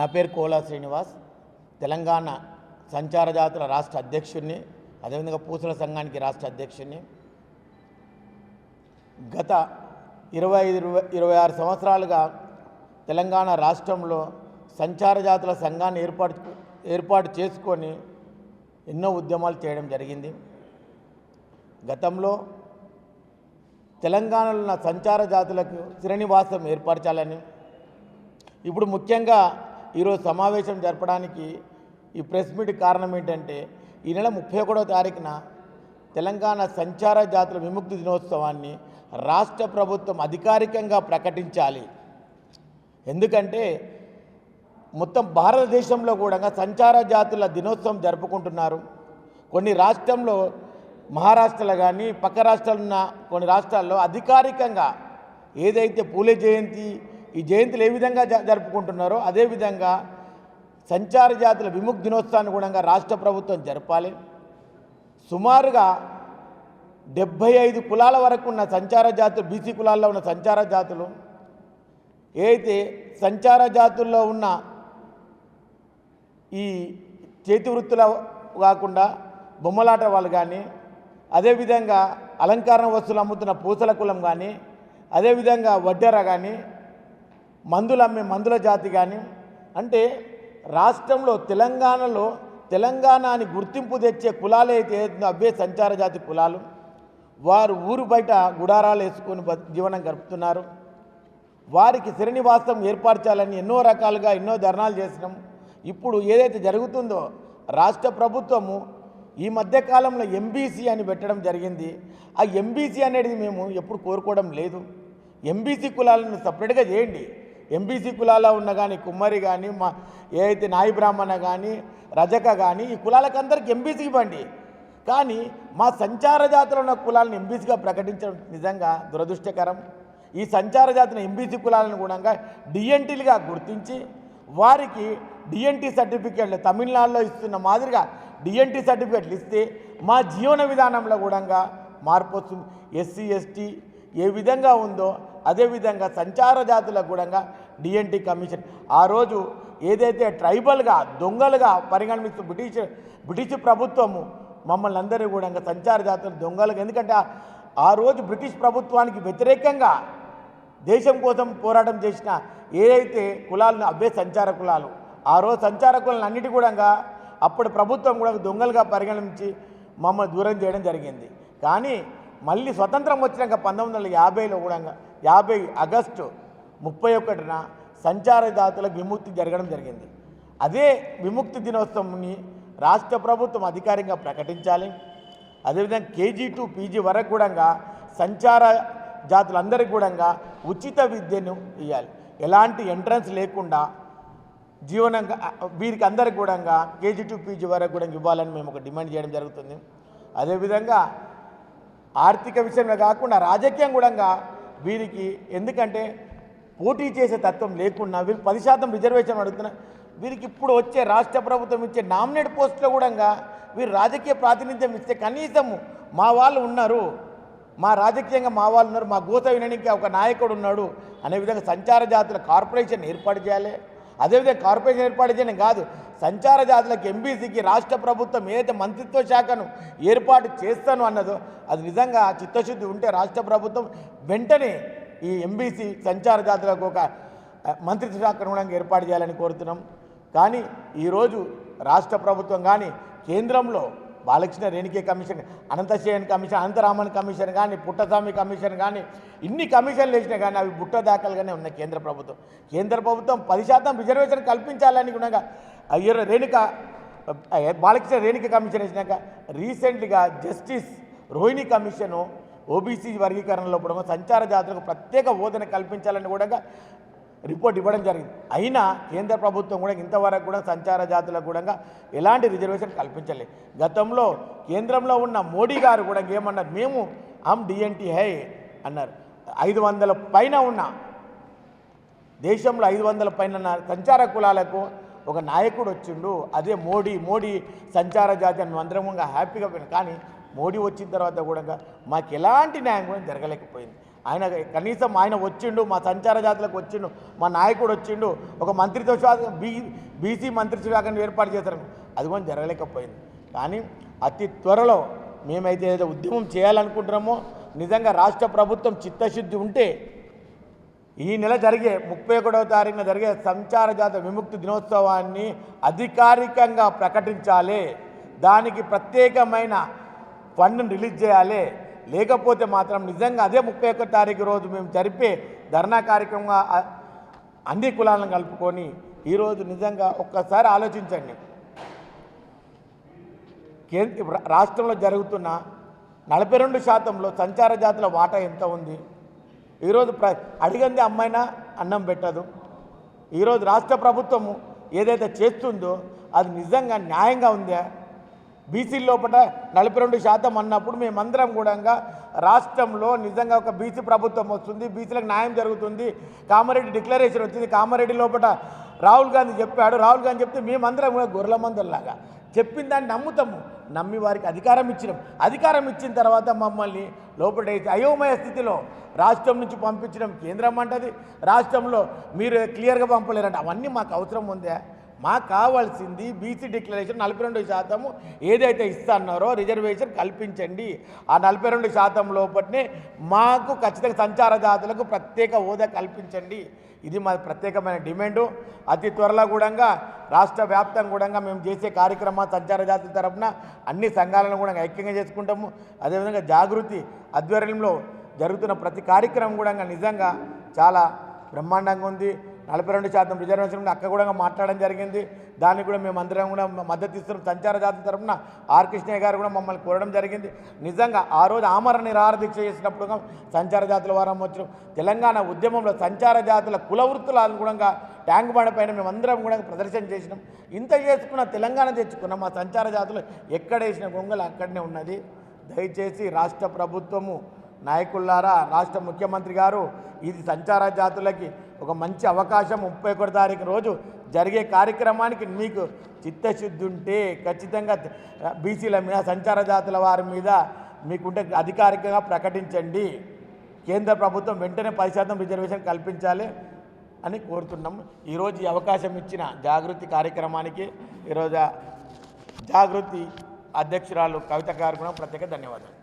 నా పేరు కోలా శ్రీనివాస్. తెలంగాణ సంచార జాతుల రాష్ట్ర అధ్యక్షుడిని అదేవిధంగా పూసల సంఘానికి రాష్ట్ర అధ్యక్షుడిని. గత ఇరవై ఐదు ఇరవై ఇరవై ఆరు సంవత్సరాలుగా తెలంగాణ రాష్ట్రంలో సంచార జాతుల సంఘాన్ని ఏర్పాటు ఏర్పాటు చేసుకొని ఎన్నో ఉద్యమాలు చేయడం జరిగింది. గతంలో తెలంగాణలో ఉన్న సంచార జాతులకు శ్రీనివాసం ఏర్పరచాలని ఇప్పుడు ముఖ్యంగా ఈరోజు సమావేశం జరపడానికి ఈ ప్రెస్ మీట్ కారణం ఏంటంటే ఈ నెల ముప్పై ఒకటో తారీఖున తెలంగాణ సంచార జాతుల విముక్తి దినోత్సవాన్ని రాష్ట్ర ప్రభుత్వం అధికారికంగా ప్రకటించాలి. ఎందుకంటే మొత్తం భారతదేశంలో కూడా సంచార జాతుల దినోత్సవం జరుపుకుంటున్నారు. కొన్ని రాష్ట్రంలో మహారాష్ట్రలో కానీ పక్క రాష్ట్రాలు ఉన్న కొన్ని రాష్ట్రాల్లో అధికారికంగా ఏదైతే పూలే జయంతి ఈ జయంతులు ఏ విధంగా జ- జరుపుకుంటున్నారో అదేవిధంగా సంచార జాతుల విముక్తి దినోత్సవాన్ని కూడా రాష్ట్ర ప్రభుత్వం జరపాలి. సుమారుగా డెబ్భై ఐదు కులాల వరకు ఉన్న సంచార జాతులు బీసీ కులాల్లో ఉన్న సంచార జాతులు ఏదైతే సంచార జాతుల్లో ఉన్న ఈ చేతి వృత్తుల కాకుండా బొమ్మలాట వాళ్ళు కానీ అదేవిధంగా అలంకారణ వస్తువులు అమ్ముతున్న పూసల కులం కానీ అదేవిధంగా వడ్డెర కానీ మందులు అమ్మే మందుల జాతి కానీ అంటే రాష్ట్రంలో తెలంగాణలో తెలంగాణ అని గుర్తింపు తెచ్చే కులాలు అయితే అవే సంచార జాతి కులాలు. వారు ఊరు బయట గుడారాలు వేసుకొని జీవనం గడుపుతున్నారు. వారికి శ్రీనివాసం ఏర్పరచాలని ఎన్నో రకాలుగా ఎన్నో ధర్నాలు చేసినాం. ఇప్పుడు ఏదైతే జరుగుతుందో రాష్ట్ర ప్రభుత్వము ఈ మధ్యకాలంలో ఎంబీసీ అని పెట్టడం జరిగింది. ఆ ఎంబీసీ అనేది మేము ఎప్పుడు కోరుకోవడం లేదు. ఎంబీసీ కులాలను సపరేట్గా చేయండి. ఎంబీసీ కులాల్లో ఉన్న కానీ కుమ్మరి కానీ మా ఏదైతే నాయి బ్రాహ్మణ కానీ రజక కానీ ఈ కులాలకందరికి ఎంబీసీ ఇవ్వండి. కానీ మా సంచార జాతులు ఉన్న కులాలను ఎంబీసీగా ప్రకటించడం నిజంగా దురదృష్టకరం. ఈ సంచార జాతిని ఎంబీసీ కులాలను కూడా డిఎన్టీలుగా గుర్తించి వారికి డిఎన్టీ సర్టిఫికేట్లు తమిళనాడులో ఇస్తున్న మాదిరిగా డిఎన్టీ సర్టిఫికేట్లు ఇస్తే మా జీవన విధానంలో కూడా మార్పు వస్తుంది. ఎస్సీ ఎస్టీ ఏ విధంగా ఉందో అదేవిధంగా సంచార జాతులకు కూడా డిఎన్టీ కమిషన్. ఆ రోజు ఏదైతే ట్రైబల్గా దొంగలుగా పరిగణిస్తూ బ్రిటిష్ బ్రిటిష్ ప్రభుత్వము మమ్మల్ని అందరూ కూడా ఇంకా సంచార జాతర దొంగలుగా. ఎందుకంటే ఆ- ఆ రోజు బ్రిటిష్ ప్రభుత్వానికి వ్యతిరేకంగా దేశం కోసం పోరాటం చేసిన ఏదైతే కులాలను అవే సంచార కులాలు. ఆ రోజు సంచార కులాలను అన్నిటి కూడా అప్పుడు ప్రభుత్వం కూడా దొంగలుగా పరిగణించి మమ్మల్ని దూరం చేయడం జరిగింది. కానీ మళ్ళీ స్వతంత్రం వచ్చినాక పంతొమ్మిది వందల యాభైలో కూడా యాభై ఆగస్టు ముప్పై ఒకటిన సంచార విముక్తి జరగడం జరిగింది. అదే విముక్తి దినోత్సవంని రాష్ట్ర ప్రభుత్వం అధికారికంగా ప్రకటించాలి. అదేవిధంగా కేజీ టు పీజీ వరకు కూడా సంచార జాతులందరికీ కూడా ఉచిత విద్యను ఇవ్వాలి ఎలాంటి ఎంట్రన్స్ లేకుండా జీవనంగా వీరికి అందరికి కూడా కేజీ టు పీజీ వరకు కూడా ఇవ్వాలని మేము ఒక డిమాండ్ చేయడం జరుగుతుంది. అదేవిధంగా ఆర్థిక విషయంలో కాకుండా రాజకీయం కూడా వీరికి ఎందుకంటే పోటీ చేసే తత్వం లేకుండా వీళ్ళు పది శాతం రిజర్వేషన్ అడుగుతున్నా వీరికి ఇప్పుడు వచ్చే రాష్ట్ర ప్రభుత్వం ఇచ్చే నామినేట్ పోస్టులో కూడా వీరు రాజకీయ ప్రాతినిధ్యం ఇస్తే కనీసము మా వాళ్ళు ఉన్నారు. మా రాజకీయంగా మా వాళ్ళు ఉన్నారు. మా గోత వినడానికి ఒక నాయకుడు ఉన్నాడు. అనే విధంగా సంచార జాతుల కార్పొరేషన్ ఏర్పాటు చేయాలి. అదేవిధంగా కార్పొరేషన్ ఏర్పాటు చేయడం కాదు సంచార జాతులకు ఎంబీసీకి రాష్ట్ర ప్రభుత్వం ఏదైతే మంత్రిత్వ శాఖను ఏర్పాటు చేస్తాను అన్నదో అది నిజంగా చిత్తశుద్ధి ఉంటే రాష్ట్ర ప్రభుత్వం వెంటనే ఈ ఎంబీసీ సంచార జాతులకు ఒక మంత్రిత్వ శాఖను కూడా ఏర్పాటు చేయాలని కోరుతున్నాం. కానీ ఈరోజు రాష్ట్ర ప్రభుత్వం కానీ కేంద్రంలో Balakrishna Renke commission Ananthasayan commission Ananthraman commission కానీ పుట్టస్వామి కమిషన్ కానీ ఇన్ని కమిషన్లు వేసినా కానీ అవి బుట్ట దాఖలుగానే ఉన్నాయి కేంద్ర ప్రభుత్వం. కేంద్ర ప్రభుత్వం పది శాతం రిజర్వేషన్ కల్పించాలని కూడా అయ్యో రేణుక బాలకృష్ణ రేణుక కమిషన్ వేసినాక రీసెంట్గా జస్టిస్ రోహిణి కమిషను ఓబీసీ వర్గీకరణలో కూడా సంచార జాతులకు ప్రత్యేక హోదాను కల్పించాలని కూడా రిపోర్ట్ ఇవ్వడం జరిగింది. అయినా కేంద్ర ప్రభుత్వం కూడా ఇంతవరకు కూడా సంచార జాతులకు కూడా ఎలాంటి రిజర్వేషన్ కల్పించలేదు గతంలో కేంద్రంలో ఉన్న మోడీ గారు కూడా ఏమన్నారు మేము హమ్ డిఎన్టీ హై అన్నారు. ఐదు వందల పైన ఉన్న దేశంలో ఐదు వందల పైన ఉన్న సంచార కులాలకు ఒక నాయకుడు వచ్చిండు. అదే మోడీ మోడీ సంచార జాతి అని అందరం హ్యాపీగా కానీ మోడీ వచ్చిన తర్వాత కూడా మాకు ఎలాంటి న్యాయం కూడా జరగలేకపోయింది. ఆయన కనీసం ఆయన వచ్చిండు మా సంచార జాతులకు వచ్చిండు మా నాయకుడు వచ్చిండు ఒక మంత్రిత్వ శాఖ బీ బీసీ మంత్రిత్వ శాఖను ఏర్పాటు చేశారు. అది కూడా జరగలేకపోయింది. కానీ అతి త్వరలో మేమైతే ఏదో ఉద్యమం చేయాలనుకుంటున్నామో నిజంగా రాష్ట్ర ప్రభుత్వం చిత్తశుద్ధి ఉంటే ఈ నెల జరిగే ముప్పై ఒకటవ తారీఖున జరిగే సంచార జాత విముక్తి దినోత్సవాన్ని అధికారికంగా ప్రకటించాలి. దానికి ప్రత్యేకమైన ఫండ్ను రిలీజ్ చేయాలి. లేకపోతే మాత్రం నిజంగా అదే ముప్పై ఒక్క తారీఖు రోజు మేము జరిపే ధర్నా కార్యక్రమంగా అన్ని కులాలను కలుపుకొని ఈరోజు నిజంగా ఒక్కసారి ఆలోచించండి. కేంద్ర రాష్ట్రంలో జరుగుతున్న నలభై రెండు శాతంలో సంచార జాతుల వాటా ఎంత ఉంది? ఈరోజు ప్ర అడిగింది అమ్మాయినా అన్నం పెట్టదు. ఈరోజు రాష్ట్ర ప్రభుత్వము ఏదైతే చేస్తుందో అది నిజంగా న్యాయంగా ఉందా? బీసీ లోపల నలభై రెండు శాతం అన్నప్పుడు మేమందరం కూడా రాష్ట్రంలో నిజంగా ఒక బీసీ ప్రభుత్వం వస్తుంది బీసీలకు న్యాయం జరుగుతుంది. కామారెడ్డి డిక్లరేషన్ వచ్చింది. కామారెడ్డి లోపల రాహుల్ గాంధీ చెప్పాడు. రాహుల్ గాంధీ చెప్తే మేమందరం కూడా గొర్రెల మందల్లాగా. చెప్పిన దాన్ని నమ్ముతాము. నమ్మి వారికి అధికారం ఇచ్చినాం. అధికారం ఇచ్చిన తర్వాత మమ్మల్ని లోపల అయోమయ స్థితిలో రాష్ట్రం నుంచి పంపించడం కేంద్రం అంటది. రాష్ట్రంలో మీరు క్లియర్గా పంపలేరంట. అవన్నీ మాకు అవసరం ఉందా. మాకు కావాల్సింది బీసీ డిక్లరేషన్ నలభై రెండు శాతము ఏదైతే ఇస్తున్నారో రిజర్వేషన్ కల్పించండి. ఆ నలభై రెండు శాతం లోపలనే మాకు ఖచ్చితంగా సంచార జాతులకు ప్రత్యేక హోదా కల్పించండి. ఇది మా ప్రత్యేకమైన డిమాండు అతి త్వరలో కూడా రాష్ట్ర వ్యాప్తంగా కూడా మేము చేసే కార్యక్రమ సంచార జాతుల తరపున అన్ని సంఘాలను కూడా ఐక్యంగా చేసుకుంటాము. అదేవిధంగా జాగృతి ఆధ్వర్యంలో జరుగుతున్న ప్రతి కార్యక్రమం కూడా నిజంగా చాలా బ్రహ్మాండంగా ఉంది. నలభై రెండు శాతం రిజర్వేషన్ అక్క కూడా మాట్లాడడం జరిగింది. దానికి కూడా మేము అందరం కూడా మద్దతు ఇస్తున్నాం. సంచార జాతి తరఫున ఆర్ కృష్ణయ్య గారు కూడా మమ్మల్ని కోరడం జరిగింది. నిజంగా ఆ రోజు ఆమరణ నిరాహార దీక్ష చేసినప్పుడు సంచార జాతుల వారం వచ్చిన తెలంగాణ ఉద్యమంలో సంచార జాతుల కుల వృత్తుల అనుగుణంగా ట్యాంక్ బండ పైన మేమందరం కూడా ప్రదర్శన చేసినాం. ఇంత చేసుకున్న తెలంగాణ తెచ్చుకున్నాం. మా సంచార జాతులు ఎక్కడ వేసిన గొంగలు అక్కడనే ఉన్నది. దయచేసి రాష్ట్ర ప్రభుత్వము నాయకుల్లారా రాష్ట్ర ముఖ్యమంత్రి గారు ఇది సంచార జాతులకి ఒక మంచి అవకాశం. ముప్పై ఒకటి తారీఖు రోజు జరిగే కార్యక్రమానికి మీకు చిత్తశుద్ధి ఉంటే ఖచ్చితంగా బీసీల మీద సంచార జాతుల వారి మీద మీకుంటే అధికారికంగా ప్రకటించండి. కేంద్ర ప్రభుత్వం వెంటనే పది శాతం రిజర్వేషన్ కల్పించాలి అని కోరుతున్నాం. ఈరోజు ఈ అవకాశం ఇచ్చిన జాగృతి కార్యక్రమానికి ఈరోజు జాగృతి అధ్యక్షురాలు కవిత గారు కూడా ప్రత్యేక ధన్యవాదాలు.